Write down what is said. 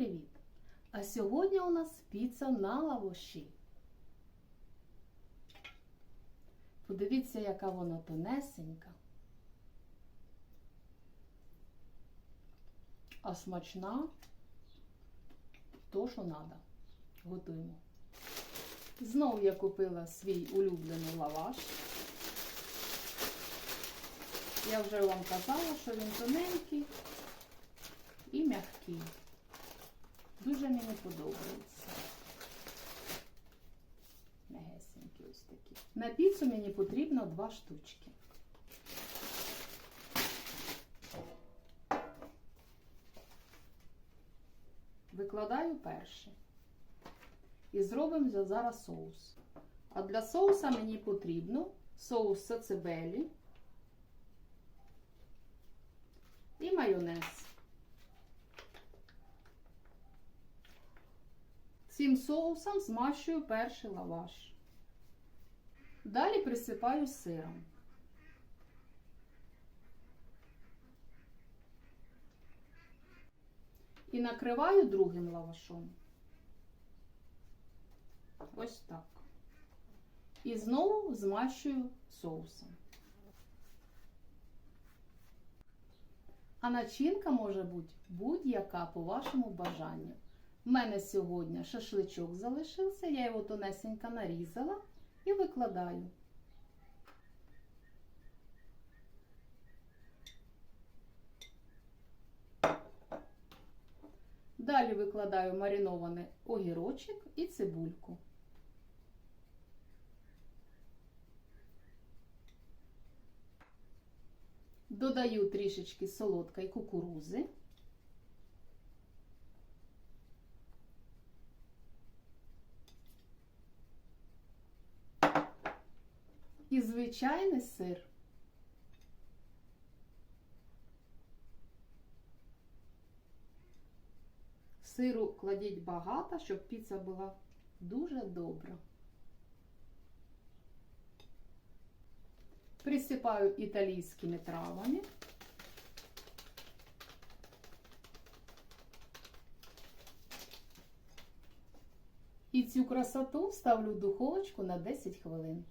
привіт! А сьогодні у нас піца на лавоші. Подивіться, яка вона тонесенька. А смачна то, що треба. Готуємо. Знову я купила свій улюблений лаваш. Я вже вам казала, що він тоненький і м'який. Дуже мені подобається. Мягесенькі ось такі. На піцу мені потрібно два штучки. Викладаю перший. І зробимо зараз соус. А для соуса мені потрібно соус сацебелі і майонез. Цим соусом змащую перший лаваш. Далі присипаю сиром. І накриваю другим лавашом. Ось так. І знову змащую соусом. А начинка може бути будь-яка по вашому бажанню. У мене сьогодні шашличок залишився, я його тонесенько нарізала і викладаю. Далі викладаю маринований огірочок і цибульку. Додаю трішечки солодкої кукурузи. І звичайний сир. Сиру кладіть багато, щоб піца була дуже добра. Присипаю італійськими травами. І цю красоту ставлю в духовочку на 10 хвилин.